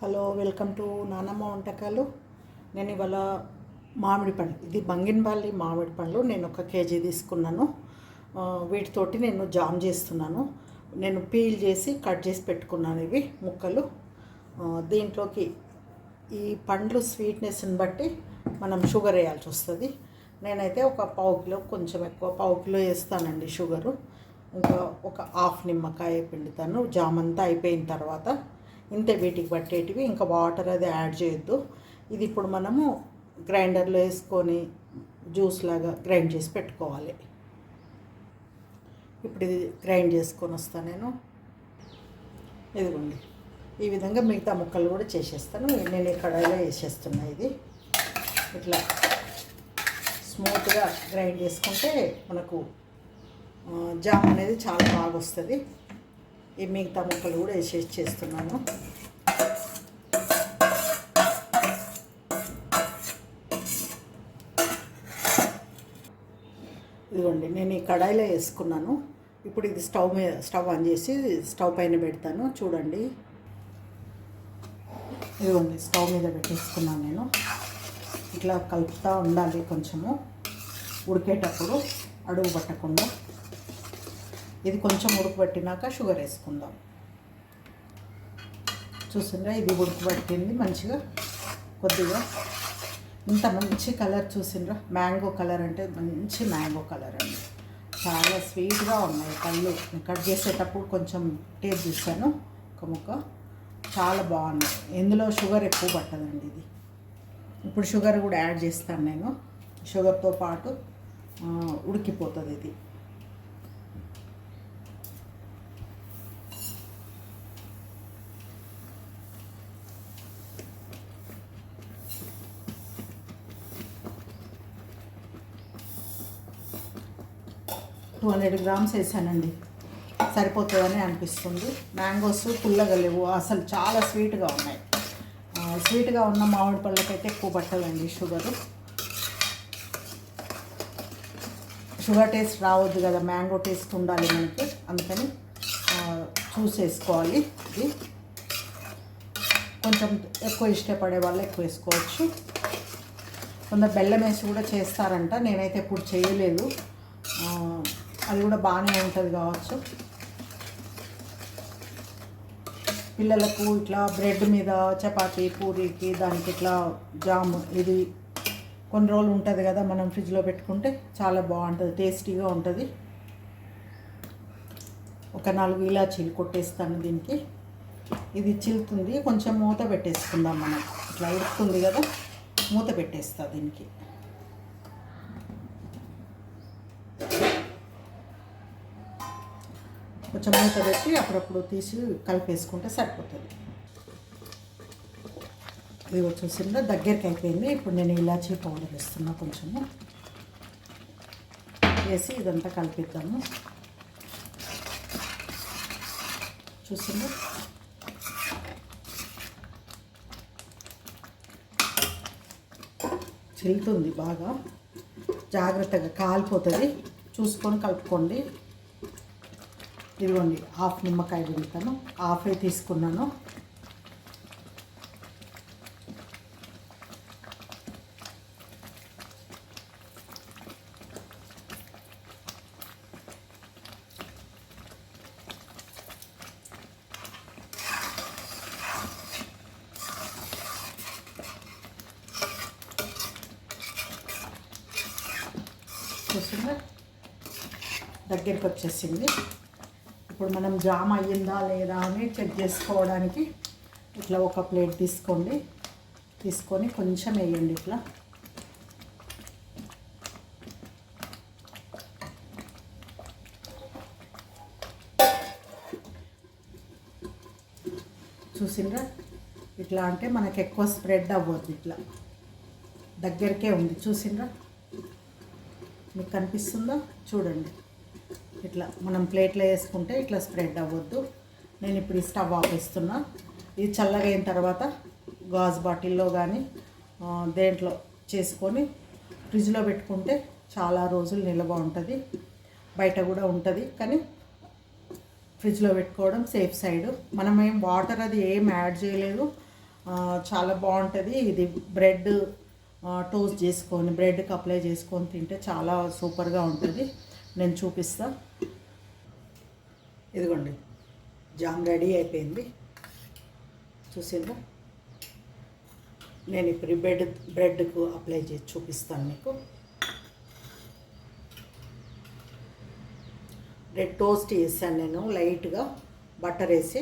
Hello welcome to నానమ్మ వంటకాలు. నేను ఇవాళ మామిడి పండు ఇది బంగినపల్లి మామిడి పండ్లు నేను ఒక కేజీ తీసుకున్నాను. వీటితోటి నేను జామ్ చేస్తున్నాను. నేను పీల్ చేసి కట్ చేసి పెట్టుకున్నాను ఇవి ముక్కలు. దీంట్లోకి ఈ పండ్లు స్వీట్నెస్ని బట్టి మనం షుగర్ వేయాల్సి వస్తుంది. నేనైతే ఒక పావు కిలో కొంచెం ఎక్కువ పావు కిలో వేస్తానండి షుగరు. ఇంకా ఒక హాఫ్ నిమ్మకాయ పిండుతాను. జామ్ అంతా అయిపోయిన తర్వాత ఇంతే వీటికి పట్టేటివి ఇంకా వాటర్ అది యాడ్ చేయొద్దు. ఇది ఇప్పుడు మనము గ్రైండర్లో వేసుకొని జ్యూస్ లాగా గ్రైండ్ చేసి పెట్టుకోవాలి. ఇప్పుడు ఇది గ్రైండ్ చేసుకొని వస్తాను నేను. ఇదిగోండి. ఈ విధంగా మిగతా ముక్కలు కూడా చేసేస్తాను. నేను ఈ కడాయిలో వేసేస్తున్నా ఇది. ఇట్లా స్మూత్గా గ్రైండ్ చేసుకుంటే మనకు జామ్ అనేది చాలా బాగా వస్తుంది. ఈ మిగతా ముక్కలు కూడా వేసేసి చేస్తున్నాను. ఇదిగోండి నేను ఈ కడాయిలో వేసుకున్నాను. ఇప్పుడు ఇది స్టవ్ మీద స్టవ్ ఆన్ చేసి స్టవ్ పైన పెడతాను. చూడండి. ఇదిగోండి స్టవ్ మీద పెట్టేసుకున్నాను నేను. ఇట్లా కలుపుతూ ఉండాలి కొంచెము. ఉడికేటప్పుడు అడుగు పట్టకుండా. ఇది కొంచెం ఉడకబట్టినాక షుగర్ వేసుకుందాం. చూసిండ్రా? ఇది ఉడకబట్టింది మంచిగా. కొద్దిగా. ఇంత మంచి కలర్ చూసిండ్రా? మ్యాంగో కలర్ అంటే మంచి మ్యాంగో కలర్ అండి. చాలా స్వీట్గా ఉన్నాయి పళ్ళు. కట్ చేసేటప్పుడు కొంచెం టేస్ట్ చూశాను. ఒక ముక్క. చాలా బాగుంది ఇందులో షుగర్ ఎక్కువ పట్టదండి ఇది. ఇప్పుడు షుగర్ కూడా యాడ్ చేస్తాను నేను. షుగర్తో పాటు ఉడికిపోతుంది ఇది. టూ హండ్రెడ్ గ్రామ్స్ వేసానండి. సరిపోతుందని అనిపిస్తుంది. మ్యాంగోస్ పుల్లగా లేవు అసలు చాలా స్వీట్గా ఉన్నాయి. స్వీట్గా ఉన్న మామిడి పళ్ళకైతే ఎక్కువ పట్టదండి షుగరు. షుగర్ టేస్ట్ రావద్దు కదా మ్యాంగో టేస్ట్ ఉండాలి మనకి. అందుకని చూసేసుకోవాలి ఇది. కొంచెం ఎక్కువ ఇష్టపడే వాళ్ళు ఎక్కువ వేసుకోవచ్చు. కొంత బెల్లం వేసి కూడా చేస్తారంట. నేనైతే ఇప్పుడు చేయలేదు. అది కూడా బాగానే ఉంటుంది కావచ్చు. పిల్లలకు ఇట్లా బ్రెడ్ మీద చపాతి పూరీకి దానికి ఇట్లా జామ్ ఇది కొన్ని రోజులు ఉంటుంది కదా మనం ఫ్రిడ్జ్లో పెట్టుకుంటే చాలా బాగుంటుంది టేస్టీగా ఉంటుంది. ఒక నాలుగు ఇలాచీలు కొట్టేస్తాను దీనికి. ఇది చిలుతుంది కొంచెం మూత పెట్టేసుకుందాం మనం. ఇట్లా ఉడుకుతుంది కదా మూత పెట్టేస్తా దీనికి. కొంచెం మూత పెట్టి అప్పుడప్పుడు తీసి కలిపేసుకుంటే సరిపోతుంది. ఇది వచ్చేసిందో దగ్గరికి అయిపోయింది. ఇప్పుడు నేను ఇలాచీ పౌడర్ వేస్తున్నా కొంచెము. వేసి ఇదంతా కలిపిద్దాము. చూసిందా చిల్లుతుంది బాగా. జాగ్రత్తగా కాలిపోతుంది. చూసుకొని కలుపుకోండి. ఇదిగోండి హాఫ్ నిమ్మకాయ పిండుతాను హాఫే తీసుకున్నాను. చూస్తుందా దగ్గరికి వచ్చేసింది. ఇప్పుడు మనం జామ్ అయ్యిందా లేదా అని చెక్ చేసుకోవడానికి ఇట్లా ఒక ప్లేట్ తీసుకోండి. తీసుకొని కొంచెం వేయండి ఇట్లా. చూసిండ్రా? ఇట్లా అంటే మనకి ఎక్కువ స్ప్రెడ్ అవ్వద్దు ఇట్లా. దగ్గరికే ఉంది. చూసిండ్రా? మీకు కనిపిస్తుందా? చూడండి. ఇట్లా మనం ప్లేట్లో వేసుకుంటే ఇట్లా స్ప్రెడ్ అవ్వద్దు. నేను ఇప్పుడు స్టవ్ ఆపేస్తున్నా. ఇది చల్లగా అయిన తర్వాత గాజు బాటిల్లో కానీ దేంట్లో చేసుకొని ఫ్రిడ్జ్లో పెట్టుకుంటే చాలా రోజులు నిల్వ ఉంటుంది బయట కూడా ఉంటుంది. కానీ ఫ్రిడ్జ్లో పెట్టుకోవడం సేఫ్ సైడ్. మనం ఏం వాటర్ అది ఏం యాడ్ చేయలేదు. చాలా బాగుంటుంది. ఇది బ్రెడ్ టోస్ట్ చేసుకొని బ్రెడ్కి అప్లై చేసుకొని తింటే చాలా సూపర్గా ఉంటుంది. నేను చూపిస్తా. ఇదిగోండి జామ్ రెడీ అయిపోయింది. చూసిందా నేను ఇప్పుడు బ్రెడ్ బ్రెడ్కు అప్లై చేసి చూపిస్తాను మీకు. బ్రెడ్ టోస్ట్ చేశాను నేను లైట్గా బటర్ వేసి.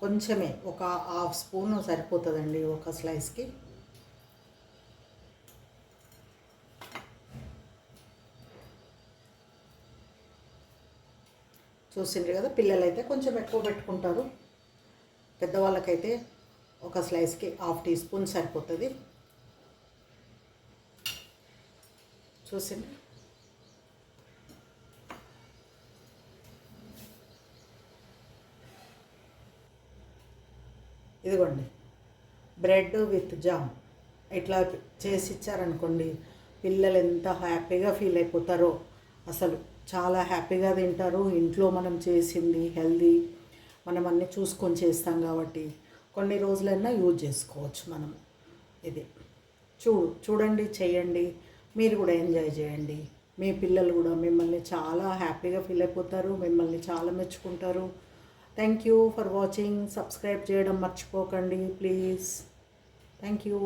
కొంచెమే ఒక హాఫ్ స్పూన్ సరిపోతుందండి ఒక స్లైస్కి. చూసిండ్రు కదా పిల్లలైతే కొంచెం ఎక్కువ పెట్టుకుంటారు. పెద్దవాళ్ళకైతే ఒక స్లైస్కి హాఫ్ టీ స్పూన్ సరిపోతుంది. చూసిండ్రు? ఇదిగోండి. Bread with jam. ఇట్లా చేసి ఇచ్చారనుకోండి పిల్లలు ఎంత హ్యాపీగా ఫీల్ అయిపోతారో అసలు. చాలా హ్యాపీగా తింటారు. ఇంట్లో మనం చేసింది హెల్దీ మనం అన్నీ చూసుకొని చేస్తాం కాబట్టి కొన్ని రోజులైనా యూజ్ చేసుకోవచ్చు మనం. ఇది చూడు చూడండి చేయండి మీరు కూడా ఎంజాయ్ చేయండి. మీ పిల్లలు కూడా మిమ్మల్ని చాలా హ్యాపీగా ఫీల్ అయిపోతారు మిమ్మల్ని చాలా మెచ్చుకుంటారు. Thank you for watching subscribe చేయడం మర్చిపోకండి ప్లీజ్ థ్యాంక్ యూ